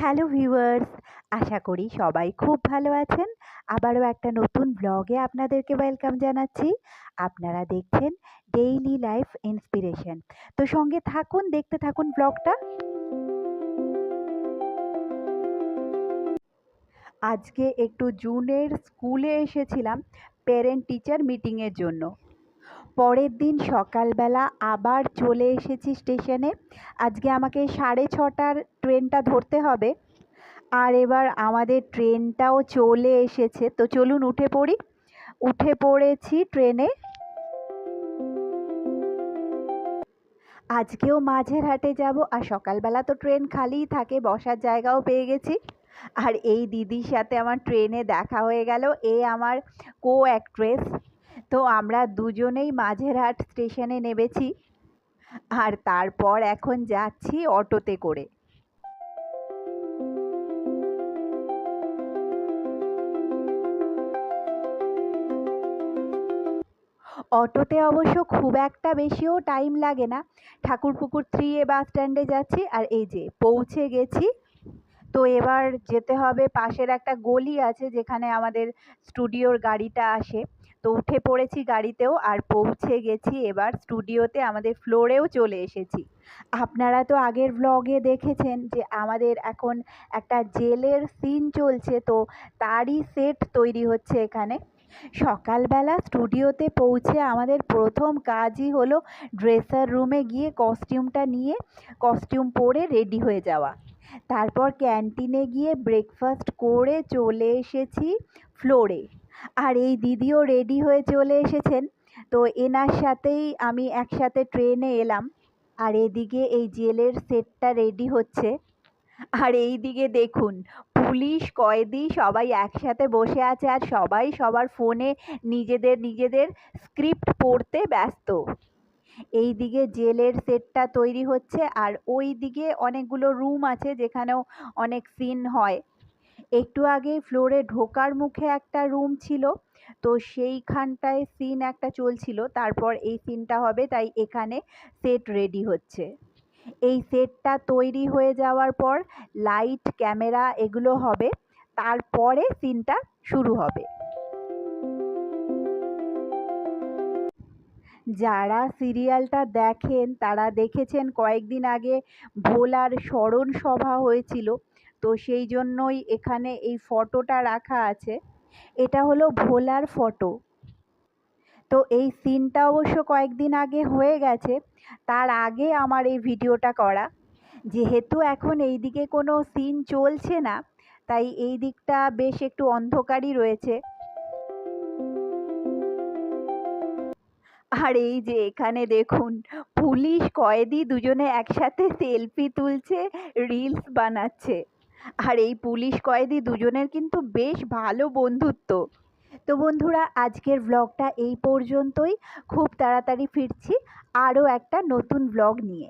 Hello viewers, আশা করি সবাই খুব ভালো আছেন। আবারও একটা নতুন ব্লগে আপনাদেরকে ওয়েলকাম জানাচ্ছি। আপনারা দেখছেন ডেইলি লাইফ ইন্সপিরেশন তো সঙ্গে থাকুন, দেখতে থাকুন ব্লগটা আজকে একটু জুনের স্কুলে এসেছিলাম প্যারেন্ট টিচার মিটিংয়ের জন্য। পরের দিন সকালবেলা আবার চলে এসেছি স্টেশনে। আজকে আমাকে সাড়ে ছটার ট্রেনটা ধরতে হবে। আর এবার আমাদের ট্রেনটাও চলে এসেছে। তো চলুন উঠে পড়ি। উঠে পড়েছি ট্রেনে। আজকেও মাঝের হাটে যাব। আর সকালবেলা তো ট্রেন খালিই থাকে, বসার জায়গাও পেয়ে গেছি। আর এই দিদির সাথে আমার ট্রেনে দেখা হয়ে গেল। এ আমার কো অ্যাক্ট্রেস তো আমরা দুজনেই মাঝেরহাট স্টেশনে নেমেছি। আর তারপর এখন যাচ্ছি অটোতে করে। অটোতে অবশ্য খুব একটা বেশিও টাইম লাগে না। ঠাকুর ঠাকুরপুকুর থ্রি এ বাস স্ট্যান্ডে যাচ্ছি আর এই যে পৌঁছে গেছি তো এবার যেতে হবে পাশের একটা গলি আছে যেখানে আমাদের স্টুডিওর গাড়িটা আসে। তো উঠে পড়েছি গাড়িতেও আর পৌঁছে গেছি এবার স্টুডিওতে আমাদের ফ্লোরেও চলে এসেছি। আপনারা তো আগের ব্লগে দেখেছেন যে আমাদের এখন একটা জেলের সিন চলছে, তো তারই সেট তৈরি হচ্ছে এখানে। সকালবেলা স্টুডিওতে পৌঁছে আমাদের প্রথম কাজই হলো ড্রেসার রুমে গিয়ে কস্টিউমটা নিয়ে কস্টিউম পরে রেডি হয়ে যাওয়া। তারপর ক্যান্টিনে গিয়ে ব্রেকফাস্ট করে চলে এসেছি ফ্লোরে আর এই দিদিও রেডি হয়ে চলে এসেছেন। তো এনার সাথেই আমি একসাথে ট্রেনে এলাম। আর এদিকে এই জেলের সেটটা রেডি হচ্ছে। আর এই দিকে দেখুন, পুলিশ, কয়েদি সবাই একসাথে বসে আছে আর সবাই সবার ফোনে নিজেদের নিজেদের স্ক্রিপ্ট পড়তে ব্যস্ত। এই দিকে জেলের সেটটা তৈরি হচ্ছে আর ওই দিকে অনেকগুলো রুম আছে যেখানেও অনেক সিন হয়। একটু আগে ফ্লোরে ঢোকার মুখে একটা রুম ছিল, তো সেইখানটায় সিন একটা চলছিল, তারপর এই সিনটা হবে, তাই এখানে সেট রেডি হচ্ছে। এই সেটটা তৈরি হয়ে যাওয়ার পর লাইট, ক্যামেরা এগুলো হবে, তারপরে সিনটা শুরু হবে। যারা সিরিয়ালটা দেখেন, তারা দেখেছেন কয়েকদিন আগে ভোলার স্মরণ সভা হয়েছিল। তো সেই জন্যই এখানে এই ফটোটা রাখা আছে। এটা হলো ভোলার ফটো। তো এই সিনটা অবশ্য কয়েকদিন আগে হয়ে গেছে। তার আগে আমার এই ভিডিওটা করা। যেহেতু এখন এই দিকে কোনো সিন চলছে না, তাই এই দিকটা বেশ একটু অন্ধকারই রয়েছে। আর এই যে এখানে দেখুন, পুলিশ কয়েদি দুজনে একসাথে সেলফি তুলছে, রিলস বানাচ্ছে। আর এই পুলিশ কয়েদি দুজনের কিন্তু বেশ ভালো বন্ধুত্ব। তো বন্ধুরা, আজকের ব্লগটা এই পর্যন্তই। খুব তাড়াতাড়ি ফিরছি আরও একটা নতুন ব্লগ নিয়ে।